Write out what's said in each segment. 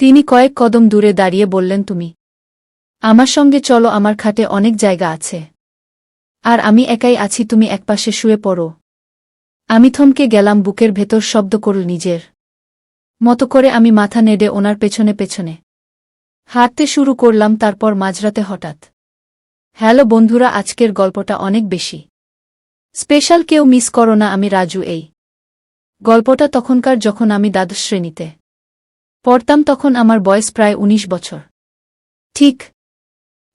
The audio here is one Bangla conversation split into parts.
তিনি কয়েক কদম দূরে দাঁড়িয়ে বললেন, তুমি আমার সঙ্গে চলো, আমার খাটে অনেক জায়গা আছে। আর আমি একাই আছি, তুমি একপাশে শুয়ে পড়ো। আমি থমকে গেলাম, বুকের ভেতর শব্দ করল নিজের মতো করে আমি মাথা নেড়ে ওনার পেছনে পেছনে হাঁটতে শুরু করলাম, তারপর মাঝরাতে হঠাৎ, হ্যালো বন্ধুরা, আজকের গল্পটা অনেক বেশি। স্পেশাল কেউ মিস করো না, আমি রাজু এই গল্পটা তখনকার যখন আমি দ্বাদশ শ্রেণীতে। পড়তাম তখন আমার বয়স প্রায় ১৯ বছর। ঠিক,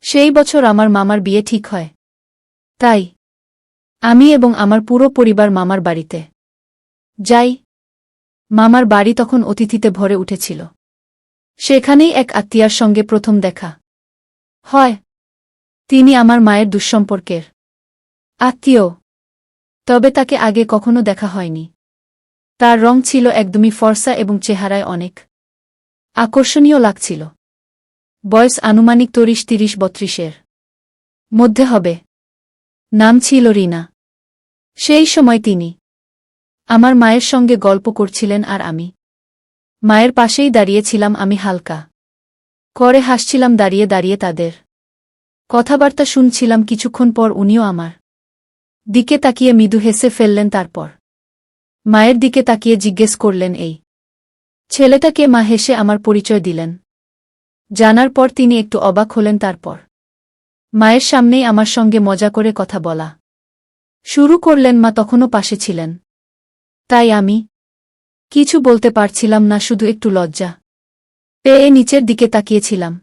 সেই বছর আমার মামার বিয়ে ঠিক হয়। তাই, আমি এবং আমার পুরো পরিবার মামার বাড়িতে। যাই, মামার বাড়ি তখন অতিথিতে ভরে উঠেছিল। সেখানেই এক আত্মীয়ার সঙ্গে প্রথম দেখা। হয়, তিনি আমার মায়ের দুঃসম্পর্কের আত্মীয়। তবে তাকে আগে কখনো দেখা হয়নি। তার রং ছিল একদমই ফর্সা এবং চেহারায় অনেক আকর্ষণীয় লাগছিল। বয়স আনুমানিক তরিশ, তিরিশ, বত্রিশের। মধ্যে হবে। নাম ছিল রিনা। সেই সময় তিনি আমার মায়ের সঙ্গে গল্প করছিলেন আর আমি। মায়ের পাশেই দাঁড়িয়েছিলাম আমি হালকা। করে হাসছিলাম দাঁড়িয়ে দাঁড়িয়ে তাদের। কথাবার্তা শুনছিলাম কিছুক্ষণ পর উনিও আমার দিকে তাকিয়ে মৃদু হেসে ফেললেন তারপর। মায়ের দিকে তাকিয়ে জিজ্ঞেস করলেন, এই ছেলেটাকে মা হেসে আমার পরিচয় দিলেন। জানার পর তিনি একটু অবাক হলেন তারপর। মায়ের সামনেই আমার সঙ্গে মজা করে কথা বলা। শুরু করলেন মা তখনও পাশে ছিলেন। তাই আমি কিছু বলতে পারছিলাম না, শুধু একটু লজ্জা পেয়ে নিচের দিকে তাকিয়েছিলাম।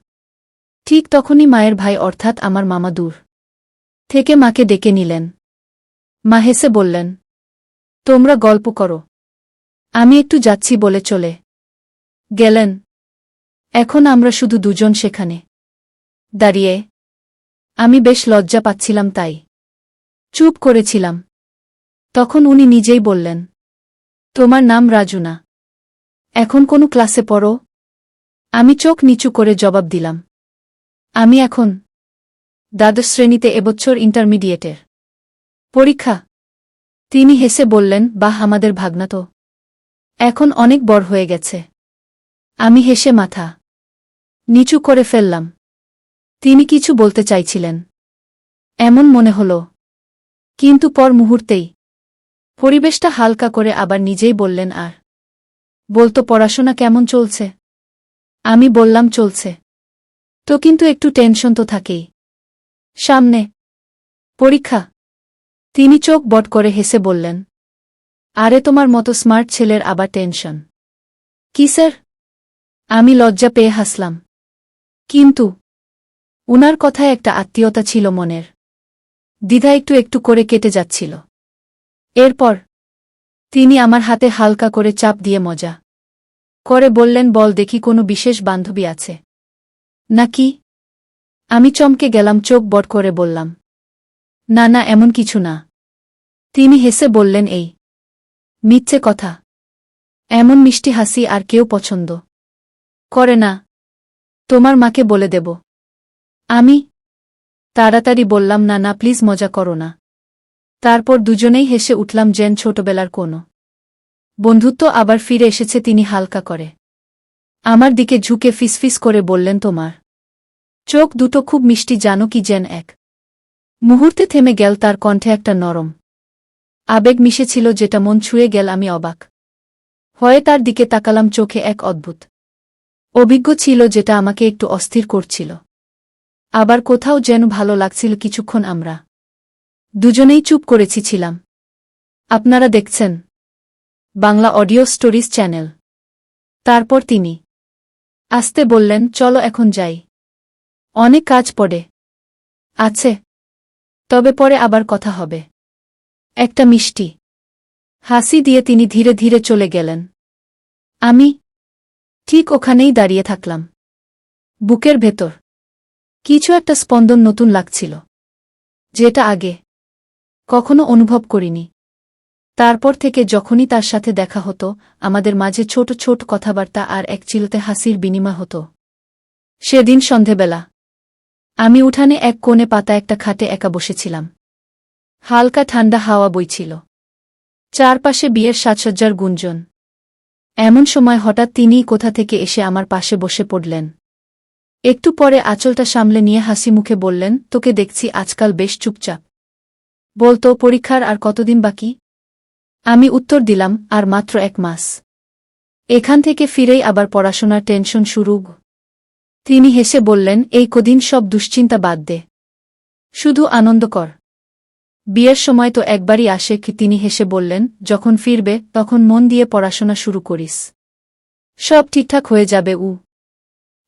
ঠিক তখনই মায়ের ভাই, অর্থাৎ আমার মামা দূর থেকে মাকে ডেকে নিলেন। মা হেসে বললেন, তোমরা গল্প করো। আমি একটু যাচ্ছি বলে চলে। গেলেন। এখন আমরা শুধু দুজন সেখানে। দাঁড়িয়ে। আমি বেশ লজ্জা পাচ্ছিলাম তাই। চুপ করেছিলাম। তখন উনি নিজেই বললেন, তোমার নাম রাজু না এখন কোনো ক্লাসে পড়ো? আমি চোখ নিচু করে জবাব দিলাম, আমি এখন দ্বাদশ শ্রেণীতে এবছর ইন্টারমিডিয়েটের পরীক্ষা। তিনি হেসে বললেন, বাহ, আমাদের ভাগনা তো। এখন অনেক বড় হয়ে গেছে। আমি হেসে মাথা নিচু করে ফেললাম। তিনি কিছু বলতে চাইছিলেন। এমন মনে হল। কিন্তু পর মুহূর্তেই পরিবেশটা হালকা করে আবার নিজেই বললেন, আর বলতো পড়াশোনা কেমন চলছে? আমি বললাম চলছে। তো কিন্তু একটু টেনশন তো থাকেই। সামনে পরীক্ষা। তিনি চোখ বট করে হেসে বললেন, আরে তোমার মতো স্মার্ট ছেলের আবার টেনশন। কি স্যার? আমি লজ্জা পেয়ে হাসলাম। কিন্তু উনার কথায় একটা আত্মীয়তা ছিল মনের। দ্বিধা একটু একটু করে কেটে যাচ্ছিল। এরপর তিনি আমার হাতে হালকা করে চাপ দিয়ে মজা করে বললেন, বল দেখি কোনো বিশেষ বান্ধবী আছে? নাকি? আমি চমকে গেলাম, চোখ বট করে বললাম, না না, এমন কিছু না। তিনি হেসে বললেন, এই মিথ্যে কথা। এমন মিষ্টি হাসি আর কেউ পছন্দ করে না। তোমার মাকে বলে দেব। আমি তাড়াতাড়ি বললাম, না না, প্লিজ মজা করো না। তারপর দুজনেই হেসে উঠলাম, জেন, ছোটবেলার কোনো বন্ধুত্ব আবার ফিরে এসেছে, তিনি হালকা করে আমার দিকে ঝুঁকে ফিসফিস করে বললেন, তোমার চোখ দুটো খুব মিষ্টি, জানো কি যেন এক মুহূর্তে থেমে গেল, তার কণ্ঠে একটা নরম আবেগ মিশেছিল, যেটা মন ছুঁয়ে গেল, আমি অবাক হয়ে তার দিকে তাকালাম, চোখে এক অদ্ভুত অভিজ্ঞ ছিল যেটা আমাকে একটু অস্থির করছিল। আবার কোথাও যেন ভালো লাগছিল কিছুক্ষণ আমরা। দুজনেই চুপ করেছি ছিলাম। আপনারা দেখছেন বাংলা অডিও স্টোরিজ চ্যানেল। তারপর তিনি আসতে বললেন, চলো এখন যাই। অনেক কাজ পড়ে। আছে। তবে পরে আবার কথা হবে। একটা মিষ্টি। হাসি দিয়ে তিনি ধীরে ধীরে চলে গেলেন। আমি ঠিক ওখানেই দাঁড়িয়ে থাকলাম। বুকের ভেতর কিছু একটা স্পন্দন নতুন লাগছিল, যেটা আগে কখনো অনুভব করিনি। তারপর থেকে যখনই তার সাথে দেখা হতো, আমাদের মাঝে ছোট ছোট কথাবার্তা আর এক চিলতে হাসির বিনিময় হতো। সেদিন সন্ধেবেলা আমি উঠানে এক কোণে পাতা একটা খাটে একা বসেছিলাম। হালকা ঠান্ডা হাওয়া বইছিল। চারপাশে বিয়ের সাজসজ্জার গুঞ্জন। এমন সময় হঠাৎ তিনিই কোথা থেকে এসে আমার পাশে বসে পড়লেন। একটু পরে আঁচলটা সামলে নিয়ে হাসি মুখে বললেন, তোকে দেখছি আজকাল বেশ চুপচাপ। বলতো পরীক্ষার আর কতদিন বাকি? আমি উত্তর দিলাম, আর মাত্র এক মাস। এখান থেকে ফিরেই আবার পড়াশোনার টেনশন শুরু। তিনি হেসে বললেন, এই কদিন সব দুশ্চিন্তা বাদ দে। শুধু আনন্দ কর। বিয়ের সময় তো একবারই আসে কি তিনি হেসে বললেন, যখন ফিরবে, তখন মন দিয়ে পড়াশোনা শুরু করিস। সব ঠিকঠাক হয়ে যাবে, উ।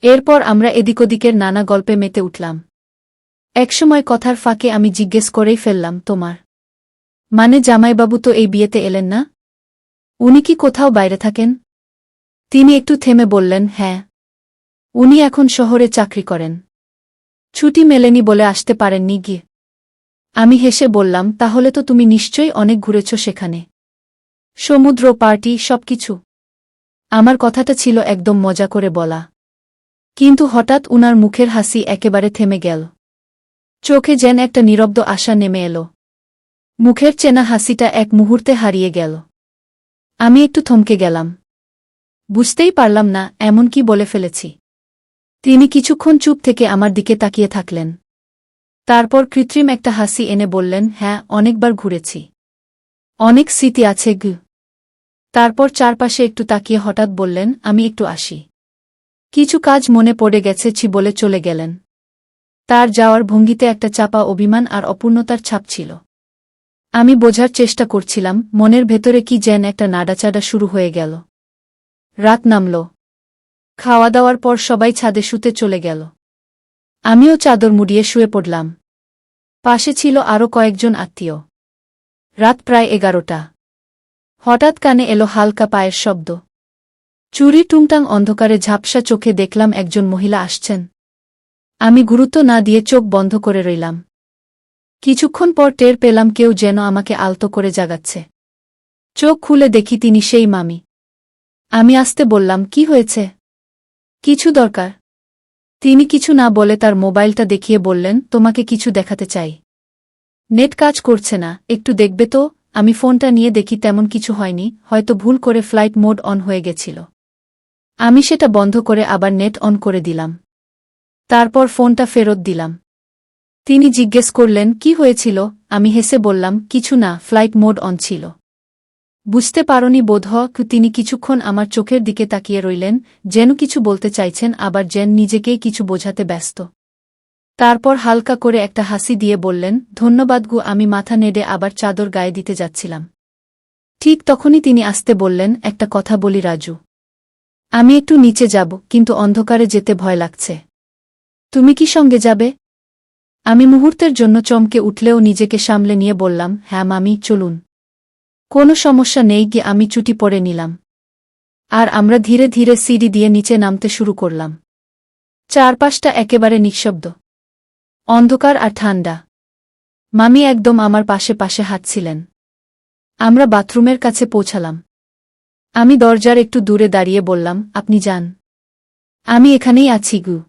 এরপর আমরা এদিক ওদিকের নানা গল্পে মেতে উঠলাম। একসময় কথার ফাঁকে আমি জিজ্ঞেস করেই ফেললাম, তোমার মানে জামাইবাবু তো এই বিয়েতে এলেন না? উনি কি কোথাও বাইরে থাকেন? তিনি একটু থেমে বললেন হ্যাঁ। উনি এখন শহরে চাকরি করেন। ছুটি মেলেনি বলে আসতে পারেননি গিয়ে। আমি হেসে বললাম, তাহলে তো তুমি নিশ্চয়ই অনেক ঘুরেছ সেখানে। সমুদ্র, পার্টি, সবকিছু। আমার কথাটা ছিল একদম মজা করে বলা। কিন্তু হঠাৎ উনার মুখের হাসি একেবারে থেমে গেল। চোখে যেন একটা নিরব্দ আশা নেমে এলো। মুখের চেনা হাসিটা এক মুহূর্তে হারিয়ে গেল। আমি একটু থমকে গেলাম। বুঝতেই পারলাম না, এমন কি বলে ফেলেছি। তিনি কিছুক্ষণ চুপ থেকে আমার দিকে তাকিয়ে থাকলেন। তারপর কৃত্রিম একটা হাসি এনে বললেন হ্যাঁ অনেকবার ঘুরেছি। অনেক স্মৃতি আছে, গু। তারপর চারপাশে একটু তাকিয়ে হঠাৎ বললেন, আমি একটু আসি। কিছু কাজ মনে পড়ে গেছে, ছি বলে চলে গেলেন। তার যাওয়ার ভঙ্গিতে একটা চাপা অভিমান আর অপূর্ণতার ছাপ ছিল। আমি বোঝার চেষ্টা করছিলাম, মনের ভেতরে কি যেন একটা নাড়াচাড়া শুরু হয়ে গেল। রাত নামল। খাওয়া দাওয়ার পর সবাই ছাদে শুতে চলে গেল। আমিও চাদর মুড়িয়ে শুয়ে পড়লাম। পাশে ছিল আরও কয়েকজন আত্মীয়। রাত প্রায় এগারোটা। হঠাৎ কানে এলো হালকা পায়ের শব্দ। চুরি টুংটাং অন্ধকারে ঝাপসা চোখে দেখলাম একজন মহিলা আসছেন। আমি গুরুত্ব না দিয়ে চোখ বন্ধ করে রইলাম। কিছুক্ষণ পর টের পেলাম কেউ যেন আমাকে আলতো করে জাগাচ্ছে। চোখ খুলে দেখি তিনি সেই মামি। আমি আসতে বললাম, কি হয়েছে? কিছু দরকার। তিনি কিছু না বলে তার মোবাইলটা দেখিয়ে বললেন, তোমাকে কিছু দেখাতে চাই। নেট কাজ করছে না, একটু দেখবে তো, আমি ফোনটা নিয়ে দেখি তেমন কিছু হয়নি, হয়তো ভুল করে ফ্লাইট মোড অন হয়ে গেছিল। আমি সেটা বন্ধ করে আবার নেট অন করে দিলাম। তারপর ফোনটা ফেরত দিলাম। তিনি জিজ্ঞেস করলেন, কি হয়েছিল? আমি হেসে বললাম, কিছু না, ফ্লাইট মোড অন ছিল। বুঝতে পারনি বোধ তিনি কিছুক্ষণ আমার চোখের দিকে তাকিয়ে রইলেন, যেন কিছু বলতে চাইছেন, আবার যেন নিজেকেই কিছু বোঝাতে ব্যস্ত। তারপর হালকা করে একটা হাসি দিয়ে বললেন, ধন্যবাদ গু, আমি মাথা নেড়ে আবার চাদর গায়ে দিতে যাচ্ছিলাম। ঠিক তখনই তিনি আসতে বললেন, একটা কথা বলি রাজু। আমি একটু নিচে যাব, কিন্তু অন্ধকারে যেতে ভয় লাগছে। তুমি কি সঙ্গে যাবে? আমি মুহূর্তের জন্য চমকে উঠলেও নিজেকে সামলে নিয়ে বললাম হ্যাঁ মামি, চলুন। কোনো সমস্যা নেই গিয়ে আমি চুটি পরে নিলাম। আর আমরা ধীরে ধীরে সিঁড়ি দিয়ে নিচে নামতে শুরু করলাম। চারপাশটা একেবারে নিঃশব্দ। অন্ধকার আর ঠান্ডা। মামি একদম আমার পাশে পাশে হাঁটছিলেন। আমরা বাথরুমের কাছে পৌঁছালাম। আমি দরজার একটু দূরে দাঁড়িয়ে বললাম, আপনি যান। আমি এখানেই আছি গু।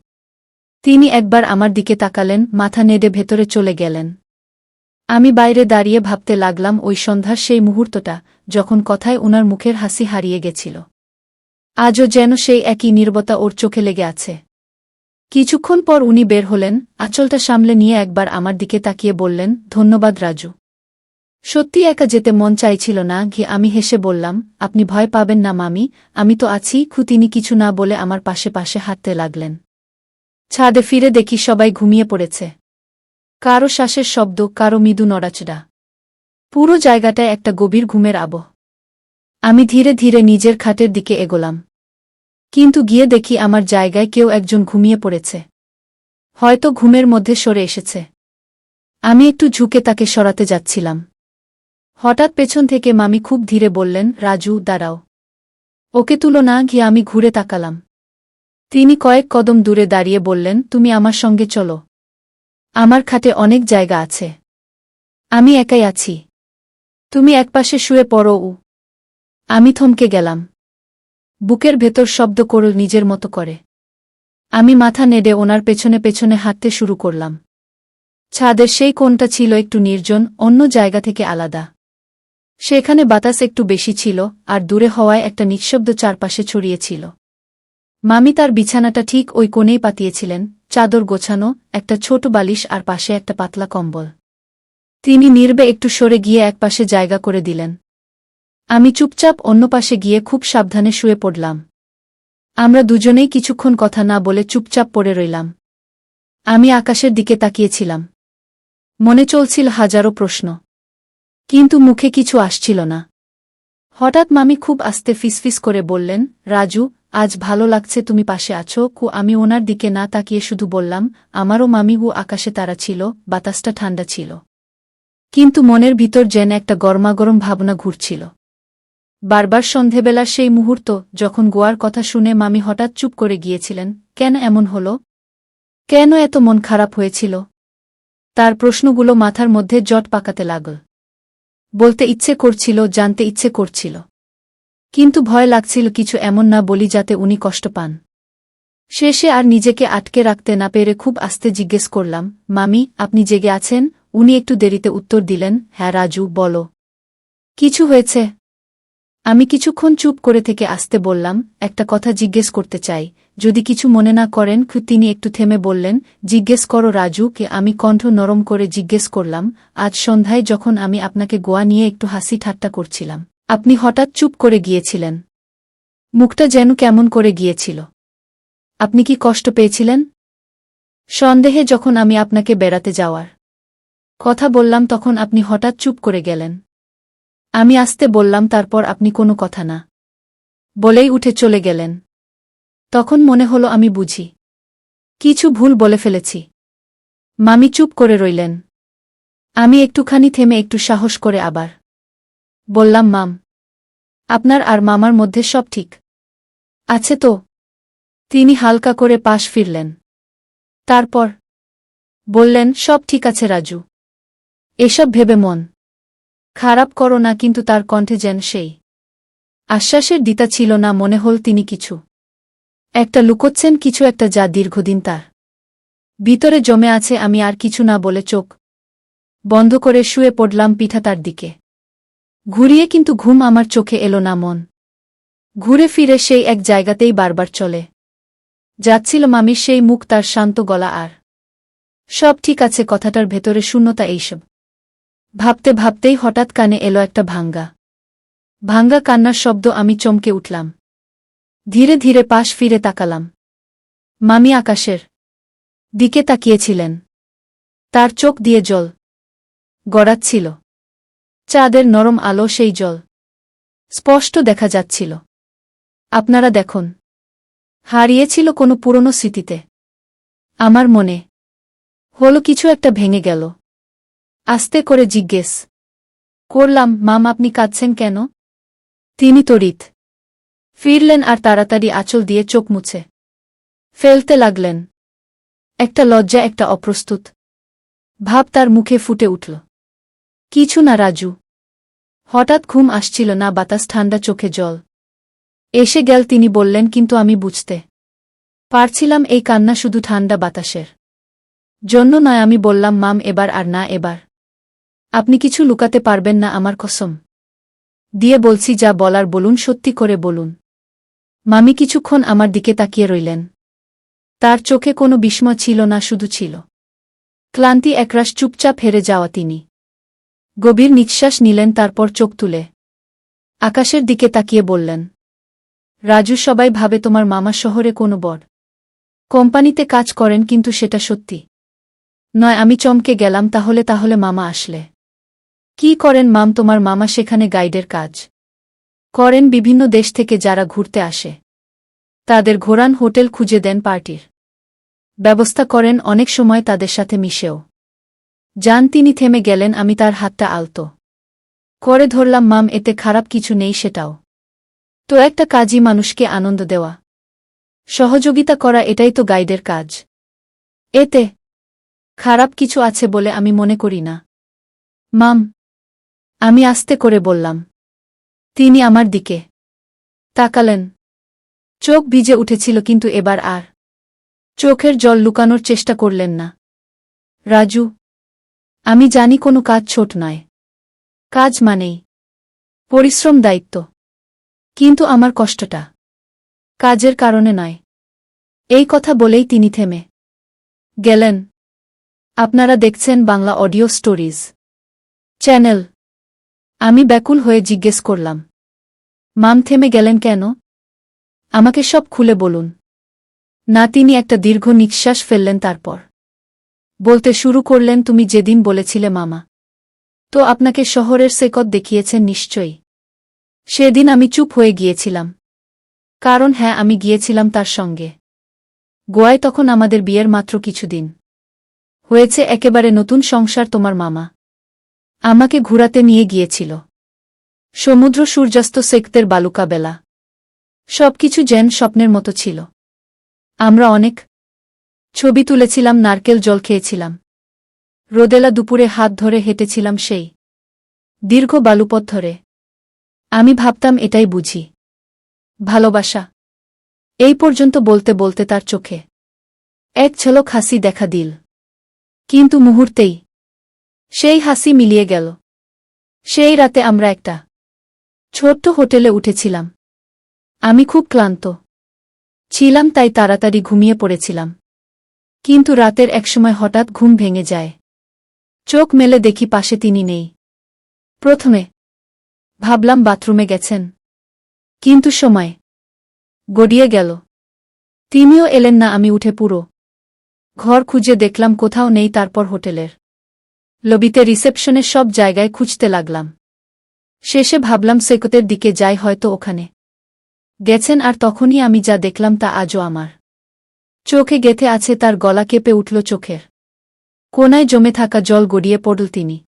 তিনি একবার আমার দিকে তাকালেন, মাথা নেড়ে ভেতরে চলে গেলেন। আমি বাইরে দাঁড়িয়ে ভাবতে লাগলাম ওই সন্ধ্যার সেই মুহূর্তটা, যখন কথায় উনার মুখের হাসি হারিয়ে গেছিল। আজও যেন সেই একই নির্বতা ওর চোখে লেগে আছে। কিছুক্ষণ পর উনি বের হলেন, আঁচলটা সামলে নিয়ে একবার আমার দিকে তাকিয়ে বললেন, ধন্যবাদ রাজু। সত্যি একা যেতে মন চাইছিল না, ঘি আমি হেসে বললাম, আপনি ভয় পাবেন না মামি, আমি তো আছি খু তিনি কিছু না বলে আমার পাশে পাশে হাঁটতে লাগলেন। ছাদে ফিরে দেখি সবাই ঘুমিয়ে পড়েছে। কারও শ্বাসের শব্দ, কারও মৃদু নড়াচড়া। পুরো জায়গাটায় একটা গভীর ঘুমের আবহ। আমি ধীরে ধীরে নিজের খাটের দিকে এগোলাম। কিন্তু গিয়ে দেখি আমার জায়গায় কেউ একজন ঘুমিয়ে পড়েছে। হয়তো ঘুমের মধ্যে সরে এসেছে। আমি একটু ঝুঁকে তাকে সরাতে যাচ্ছিলাম। হঠাৎ পেছন থেকে মামি খুব ধীরে বললেন, রাজু, দাঁড়াও। ওকে তুলো না, গিয়ে আমি ঘুরে তাকালাম। তিনি কয়েক কদম দূরে দাঁড়িয়ে বললেন, তুমি আমার সঙ্গে চলো। আমার খাটে অনেক জায়গা আছে। আমি একাই আছি। তুমি একপাশে শুয়ে পড়ো, উ। আমি থমকে গেলাম। বুকের ভেতর শব্দ করল নিজের মতো করে। আমি মাথা নেড়ে ওনার পেছনে পেছনে হাঁটতে শুরু করলাম। ছাদের সেই কোণটা ছিল একটু নির্জন, অন্য জায়গা থেকে আলাদা। সেখানে বাতাস একটু বেশি ছিল, আর দূরে হওয়ায় একটা নিঃশব্দ চারপাশে ছড়িয়েছিল মামি তার বিছানাটা ঠিক ওই কোণেই পাতিয়েছিলেন, চাদর গোছানো, একটা ছোট বালিশ আর পাশে একটা পাতলা কম্বল। তিনি নির্বে একটু সরে গিয়ে একপাশে জায়গা করে দিলেন। আমি চুপচাপ অন্য পাশে গিয়ে খুব সাবধানে শুয়ে পড়লাম। আমরা দুজনেই কিছুক্ষণ কথা না বলে চুপচাপ পড়ে রইলাম। আমি আকাশের দিকে তাকিয়েছিলাম। মনে চলছিল হাজারো প্রশ্ন। কিন্তু মুখে কিছু আসছিল না। হঠাৎ মামি খুব আস্তে ফিসফিস করে বললেন, রাজু আজ ভালো লাগছে তুমি পাশে আছো, কু, আমি ওনার দিকে না তাকিয়ে শুধু বললাম, আমারও মামি হু আকাশে তারা ছিল, বাতাসটা ঠান্ডা ছিল। কিন্তু মনের ভিতর যেন একটা গরমাগরম ভাবনা ঘুরছিল। বারবার সন্ধেবেলার সেই মুহূর্ত, যখন গোয়ার কথা শুনে মামি হঠাৎ চুপ করে গিয়েছিলেন, কেন এমন হল? কেন এত মন খারাপ হয়েছিল? তার প্রশ্নগুলো মাথার মধ্যে জট পাকাতে লাগল। বলতে ইচ্ছে করছিল, জানতে ইচ্ছে করছিল। কিন্তু ভয় লাগছিল কিছু এমন না বলি যাতে উনি কষ্ট পান। শেষে আর নিজেকে আটকে রাখতে না পেরে খুব আস্তে জিজ্ঞেস করলাম, মামি, আপনি জেগে আছেন? উনি একটু দেরিতে উত্তর দিলেন হ্যাঁ রাজু, বলো। কিছু হয়েছে? আমি কিছুক্ষণ চুপ করে থেকে আসতে বললাম, একটা কথা জিজ্ঞেস করতে চাই। যদি কিছু মনে না করেন তিনি একটু থেমে বললেন, জিজ্ঞেস করো রাজু কে আমি কণ্ঠ নরম করে জিজ্ঞেস করলাম, আজ সন্ধ্যায় যখন আমি আপনাকে গোয়া নিয়ে একটু হাসি ঠাট্টা করছিলাম। আপনি হঠাৎ চুপ করে গিয়েছিলেন। মুখটা যেন কেমন করে গিয়েছিল। আপনি কি কষ্ট পেয়েছিলেন? সন্দেহে যখন আমি আপনাকে বেড়াতে যাওয়ার কথা বললাম তখন আপনি হঠাৎ চুপ করে গেলেন। আমি আসতে বললাম, তারপর আপনি কোনো কথা না। বলেই উঠে চলে গেলেন। তখন মনে হলো আমি বুঝি। কিছু ভুল বলে ফেলেছি। মামি চুপ করে রইলেন। আমি একটুখানি থেমে একটু সাহস করে আবার বললাম, মাম, আপনার আর মামার মধ্যে সব ঠিক। আছে তো? তিনি হালকা করে পাশ ফিরলেন। তারপর বললেন, সব ঠিক আছে রাজু। এসব ভেবে মন। খারাপ করো না, কিন্তু তার কণ্ঠে যেন সেই আশ্বাসের দিতা ছিল না, মনে হল তিনি কিছু। একটা লুকোচ্ছেন, কিছু একটা যা দীর্ঘদিন তার ভিতরে জমে আছে, আমি আর কিছু না বলে চোখ বন্ধ করে শুয়ে পড়লাম পিঠা তার দিকে। ঘুরিয়ে কিন্তু ঘুম আমার চোখে এলো না মন। ঘুরে ফিরে সেই এক জায়গাতেই বারবার চলে। যাচ্ছিল মামির সেই মুখ তার শান্ত গলা আর। সব ঠিক আছে কথাটার ভেতরে শূন্যতা এইসব। ভাবতে ভাবতেই হঠাৎ কানে এলো একটা ভাঙ্গা। ভাঙ্গা কান্নার শব্দ আমি চমকে উঠলাম। ধীরে ধীরে পাশ ফিরে তাকালাম। মামি আকাশের দিকে তাকিয়েছিলেন। তার চোখ দিয়ে জল গড়াচ্ছিল। চাঁদের নরম আলো সেই জল। স্পষ্ট দেখা যাচ্ছিল। আপনারা দেখুন। হারিয়েছিল কোনো পুরনো স্মৃতিতে। আমার মনে হলো কিছু একটা ভেঙে গেল। আস্তে করে জিজ্ঞেস করলাম, মাম, আপনি কাঁদছেন কেন? তিনি তড়িৎ। ফিরলেন আর তাড়াতাড়ি আঁচল দিয়ে চোখ মুছে। ফেলতে লাগলেন। একটা লজ্জা, একটা অপ্রস্তুত। ভাব তার মুখে ফুটে উঠল। কিছু না, রাজু। হঠাৎ ঘুম আসছিল না, বাতাস ঠান্ডা চোখে জল। এসে গেল তিনি বললেন, কিন্তু আমি বুঝতে পারছিলাম এই কান্না শুধু ঠান্ডা বাতাসের জন্য নয়। আমি বললাম, মাম, এবার আর না, এবার। আপনি কিছু লুকাতে পারবেন না আমার কসম। দিয়ে বলছি, যা বলার বলুন, সত্যি করে বলুন। মামি কিছুক্ষণ আমার দিকে তাকিয়ে রইলেন। তার চোখে কোনো বিস্ময় ছিল না, শুধু ছিল। ক্লান্তি, একরাশ চুপচাপ হেরে যাওয়া তিনি। গভীর নিঃশ্বাস নিলেন, তারপর চোখ তুলে আকাশের দিকে তাকিয়ে বললেন, রাজু, সবাই ভাবে তোমার মামা শহরে কোনো বর। কোম্পানিতে কাজ করেন, কিন্তু সেটা সত্যি। নয়, আমি চমকে গেলাম, তাহলে তাহলে মামা আসলে। কি করেন মাম, তোমার মামা সেখানে গাইডের কাজ। করেন বিভিন্ন দেশ থেকে যারা ঘুরতে আসে। তাদের ঘোরান, হোটেল খুঁজে দেন, পার্টির। ব্যবস্থা করেন, অনেক সময় তাদের সাথে মিশেও। যান তিনি থেমে গেলেন, আমি তার হাতটা আলতো। করে ধরলাম, মাম, এতে খারাপ কিছু নেই সেটাও। তো একটা কাজই মানুষকে আনন্দ দেওয়া। সহযোগিতা করা, এটাই তো গাইডের কাজ। এতে খারাপ কিছু আছে বলে আমি মনে করি না। মাম, আমি আস্তে করে বললাম, তিনি আমার দিকে তাকালেন। চোখ ভিজে উঠেছিল, কিন্তু এবার আর চোখের জল লুকানোর চেষ্টা করলেন না। রাজু আমি জানি কোনো কাজ ছোট নয়। কাজ মানেই পরিশ্রম দায়িত্ব। কিন্তু আমার কষ্টটা কাজের কারণে নয়। এই কথা বলেই তিনি থেমে গেলেন। আপনারা দেখছেন বাংলা অডিও স্টোরিজ। চ্যানেল। আমি ব্যাকুল হয়ে জিজ্ঞেস করলাম, মাম থেমে গেলেন কেন? আমাকে সব খুলে বলুন। না, তিনি একটা দীর্ঘ নিঃশ্বাস ফেললেন তারপর। বলতে শুরু করলেন, তুমি যেদিন বলেছিলে মামা। তো আপনাকে শহরের সেকত দেখিয়েছেন নিশ্চয়ই। সেদিন আমি চুপ হয়ে গিয়েছিলাম। কারণ হ্যাঁ আমি গিয়েছিলাম তার সঙ্গে। গোয়ায় তখন আমাদের বিয়ের মাত্র কিছুদিন। হয়েছে একেবারে নতুন সংসার তোমার মামা। আমাকে ঘুরাতে নিয়ে গিয়েছিল। সমুদ্র সূর্যাস্ত সেক্তের বালুকা বেলা সবকিছু যেন স্বপ্নের মতো ছিল। আমরা অনেক ছবি তুলেছিলাম, নারকেল জল খেয়েছিলাম। রোদেলা দুপুরে হাত ধরে হেঁটেছিলাম সেই দীর্ঘ বালুপথ ধরে। আমি ভাবতাম, এটাই বুঝি। ভালোবাসা। এই পর্যন্ত বলতে বলতে তার চোখে এক ঝলক হাসি দেখা দিল। কিন্তু মুহূর্তেই সেই হাসি মিলিয়ে গেল। সেই রাতে আমরা একটা ছোট্ট হোটেলে উঠেছিলাম। আমি খুব ক্লান্ত। ছিলাম, তাই তাড়াতাড়ি ঘুমিয়ে পড়েছিলাম। কিন্তু রাতের একসময় হঠাৎ ঘুম ভেঙে যায়। চোখ মেলে দেখি পাশে তিনি নেই। প্রথমে ভাবলাম বাথরুমে গেছেন। কিন্তু সময় গড়িয়ে গেল। তিনিও এলেন না আমি উঠে পুরো। ঘর খুঁজে দেখলাম কোথাও নেই তারপর হোটেলের। লবিতে রিসেপশনের সব জায়গায় খুঁজতে লাগলাম। শেষে ভাবলাম সেকতের দিকে যাই হয়তো ওখানে। গেছেন আর তখনই আমি যা দেখলাম তা আজও আমার। চোখে গেথে আছে তার গলা কেঁপে উঠল চোখের। কোনায় জমে থাকা জল গড়িয়ে পড়ল তিনি।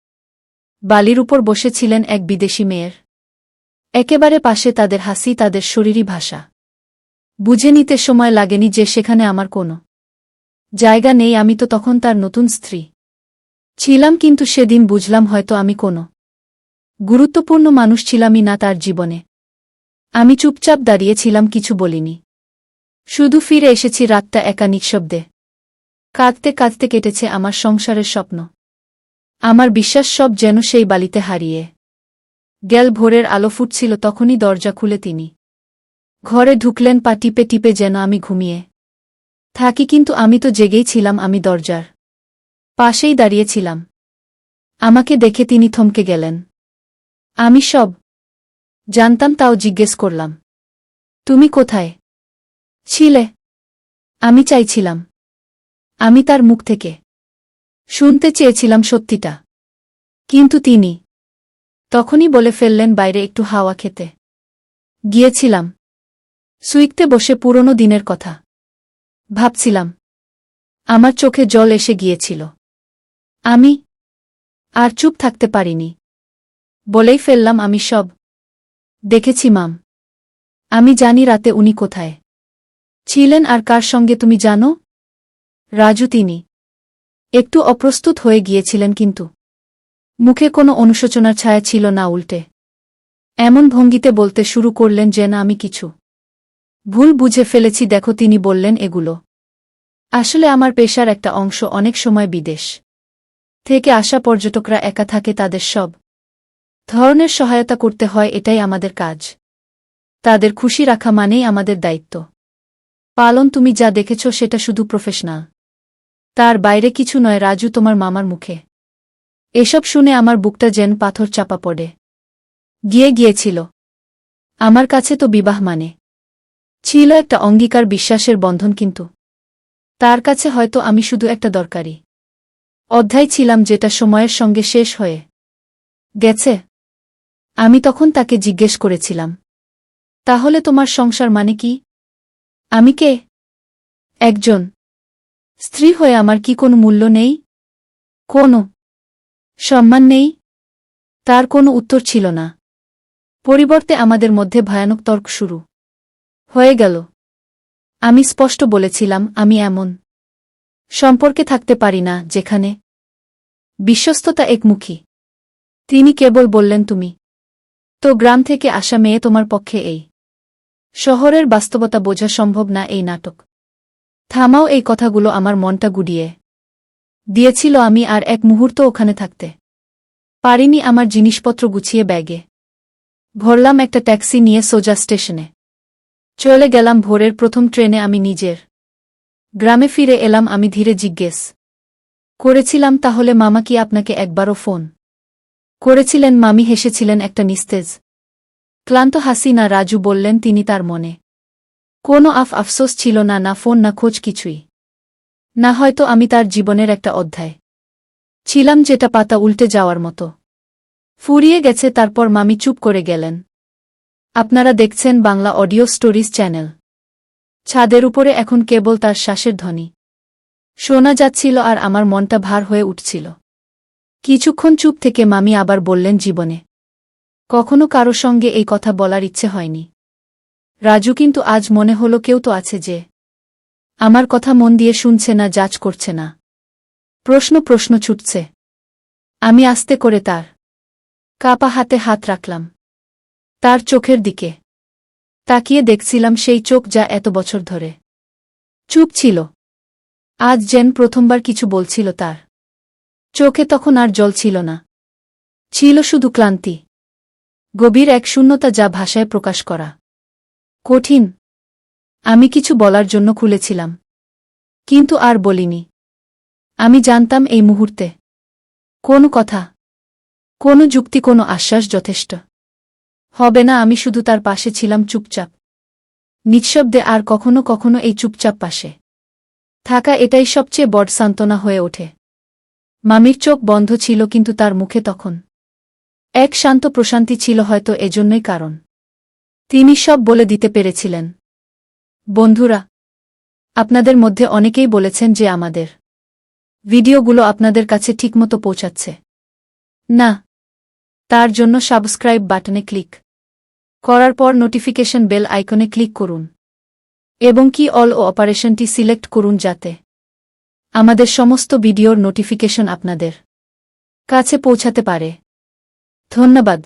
বালির উপর বসেছিলেন এক বিদেশি মেয়ের। একেবারে পাশে তাদের হাসি, তাদের শরীরী ভাষা। বুঝে নিতে সময় লাগেনি যে সেখানে আমার কোনো জায়গা নেই, আমি তো তখন তার নতুন স্ত্রী। ছিলাম কিন্তু সেদিন বুঝলাম হয়তো আমি কোনো গুরুত্বপূর্ণ মানুষ ছিলামই না তার জীবনে। আমি চুপচাপ দাঁড়িয়েছিলাম কিছু বলিনি। শুধু ফিরে এসেছি রাতটা একা নিঃশব্দে কাঁদতে কাঁদতে কেটেছে আমার সংসারের স্বপ্ন। আমার বিশ্বাস সব যেন সেই বালিতে হারিয়ে। গেল ভোরের আলো ফুটছিল তখনই দরজা খুলে তিনি। ঘরে ঢুকলেন পা টিপে টিপে যেন আমি ঘুমিয়ে। থাকি কিন্তু আমি তো জেগেই ছিলাম আমি দরজার। পাশেই দাঁড়িয়েছিলাম। আমাকে দেখে তিনি থমকে গেলেন। আমি সব। জানতাম তাও জিজ্ঞেস করলাম। তুমি কোথায়? ছিলে। আমি চাইছিলাম। আমি তার মুখ থেকে। শুনতে চেয়েছিলাম সত্যিটা। কিন্তু তিনি তখনই বলে ফেললেন বাইরে একটু হাওয়া খেতে। গিয়েছিলাম। সুইকতে বসে পুরনো দিনের কথা। ভাবছিলাম, আমার চোখে জল এসে গিয়েছিল। আমি আর চুপ থাকতে পারিনি। বলেই ফেললাম, আমি সব দেখেছি, মাম। আমি জানি রাতে উনি কোথায়। ছিলেন আর কার সঙ্গে তুমি জানো? রাজু তিনি। একটু অপ্রস্তুত হয়ে গিয়েছিলেন কিন্তু। মুখে কোনো অনুশোচনার ছায়া ছিল না উল্টে। এমন ভঙ্গিতে বলতে শুরু করলেন যে না আমি কিছু। ভুল বুঝে ফেলেছি, দেখো তিনি বললেন এগুলো। আসলে আমার পেশার একটা অংশ অনেক সময় বিদেশ। থেকে আসা পর্যটকরা একা থাকে, তাদের সব ধরনের সহায়তা করতে হয়, এটাই আমাদের কাজ। তাদের খুশি রাখা মানেই আমাদের দায়িত্ব। পালন তুমি যা দেখেছ সেটা শুধু প্রফেশনাল তার বাইরে কিছু নয়, রাজু তোমার মামার মুখে। এসব শুনে আমার বুকটা যেন পাথর চাপা পড়ে। গিয়ে গিয়েছিল। আমার কাছে তো বিবাহ মানে। ছিল একটা অঙ্গীকার বিশ্বাসের বন্ধন কিন্তু। তার কাছে হয়তো আমি শুধু একটা দরকারি। অধ্যায় ছিলাম যেটা সময়ের সঙ্গে শেষ হয়ে গেছে। আমি তখন তাকে জিজ্ঞেস করেছিলাম, তাহলে তোমার সংসার মানে কি? আমি কে? একজন। স্ত্রী হয়ে আমার কি কোনো মূল্য নেই? কোনো। সম্মান নেই? তার কোনো উত্তর ছিল না। পরিবর্তে আমাদের মধ্যে ভয়ানক তর্ক শুরু। হয়ে গেল। আমি স্পষ্ট বলেছিলাম, আমি এমন। সম্পর্কে থাকতে পারি না, যেখানে। বিশ্বস্ততা একমুখী। তিনি কেবল বললেন, তুমি। তো গ্রাম থেকে আসা মেয়ে তোমার পক্ষে এই। শহরের বাস্তবতা বোঝা সম্ভব না এই নাটক। থামাও এই কথাগুলো আমার মনটা গুডিয়ে। দিয়েছিল আমি আর এক মুহূর্ত ওখানে থাকতে। পারিনি আমার জিনিসপত্র গুছিয়ে ব্যাগে। ভরলাম একটা ট্যাক্সি নিয়ে সোজা স্টেশনে। চলে গেলাম ভোরের প্রথম ট্রেনে আমি নিজের। গ্রামে ফিরে এলাম আমি ধীরে জিজ্ঞেস। করেছিলাম তাহলে মামা কি আপনাকে একবারও ফোন? করেছিলেন মামি হেসেছিলেন একটা নিস্তেজ। ক্লান্ত হাসিনা রাজু বললেন, তিনি তার মনে কোনো আফ আফসোস ছিল না না ফোন, না খোঁজ, কিছুই। না হয়তো আমি তার জীবনের একটা অধ্যায় ছিলাম যেটা পাতা উল্টে যাওয়ার মতো। ফুরিয়ে গেছে, তারপর মামি চুপ করে গেলেন। আপনারা দেখছেন বাংলা অডিও স্টোরিজ চ্যানেল। ছাদের উপরে এখন কেবল তার শ্বাসের ধ্বনি। শোনা যাচ্ছিল আর আমার মনটা ভার হয়ে উঠছিল। কিছুক্ষণ চুপ থেকে মামি আবার বললেন, জীবনে কখনো কারও সঙ্গে এই কথা বলার ইচ্ছে হয়নি। রাজু কিন্তু আজ মনে হলো কেউ তো আছে যে, আমার কথা মন দিয়ে শুনছে না, যাচ করছে না। প্রশ্ন প্রশ্ন ছুটছে। আমি আস্তে করে তার কাপা হাতে হাত রাখলাম। তার চোখের দিকে তাকিয়ে দেখছিলাম সেই চোখ যা এত বছর ধরে। চুপ ছিল। আজ যেন প্রথমবার কিছু বলছিল তার। চোখে তখন আর জল ছিল না। ছিল শুধু ক্লান্তি। গভীর এক শূন্যতা যা ভাষায় প্রকাশ করা। কঠিন। আমি কিছু বলার জন্য খুলেছিলাম। কিন্তু আর বলিনি। আমি জানতাম এই মুহূর্তে। কোনো কথা। কোনো যুক্তি, কোনো আশ্বাস যথেষ্ট। হবে না, আমি শুধু তার পাশে ছিলাম চুপচাপ। নিঃশব্দে আর কখনো কখনো এই চুপচাপ পাশে। থাকা এটাই সবচেয়ে বড় সান্ত্বনা হয়ে ওঠে। মামির চোখ বন্ধ ছিল কিন্তু তার মুখে তখন। এক শান্ত প্রশান্তি ছিল হয়তো এজন্যই কারণ। তিনি সব বলে দিতে পেরেছিলেন। বন্ধুরা, আপনাদের মধ্যে অনেকেই বলেছেন যে আমাদের ভিডিওগুলো আপনাদের কাছে ঠিকমতো পৌঁছাচ্ছে। না, তার জন্য সাবস্ক্রাইব বাটনে ক্লিক করার পর নোটিফিকেশন বেল আইকনে ক্লিক করুন এবং কি অল ও অপারেশনটি সিলেক্ট করুন যাতে আমাদের সমস্ত ভিডিওর নোটিফিকেশন আপনাদের কাছে পৌঁছাতে পারে। ধন্যবাদ।